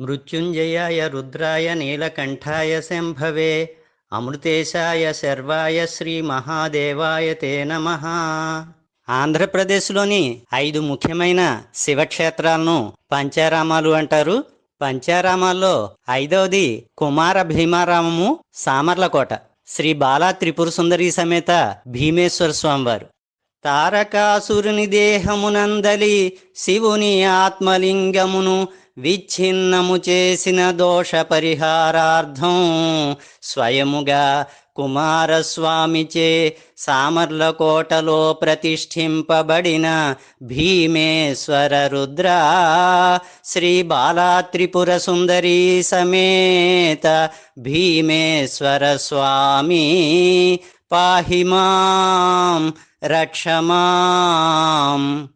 మృత్యుంజయాయ రుద్రాయ నీలకంఠాయ శంభవే అమృతేశాయ శర్వాయ శ్రీ మహాదేవాయ తే నమ. ఆంధ్రప్రదేశ్లోని ఐదు ముఖ్యమైన శివక్షేత్రాలను పంచారామాలు అంటారు. పంచారామాల్లో ఐదవది కుమార భీమారామము సామర్లకోట. శ్రీ బాలా త్రిపుర సుందరి సమేత భీమేశ్వర స్వామివారు. తారకాసురుని దేహమునందలి శివుని ఆత్మలింగమును విచ్ఛిన్నము చేసిన దోష పరిహారార్థం స్వయముగా కుమారస్వామిచే సామర్లకోటలో ప్రతిష్ఠింపబడిన భీమేశ్వర రుద్ర శ్రీ బాలాత్రిపుర సుందరీ సమేత భీమేశ్వర స్వామి. పాహిమాం రక్షమాం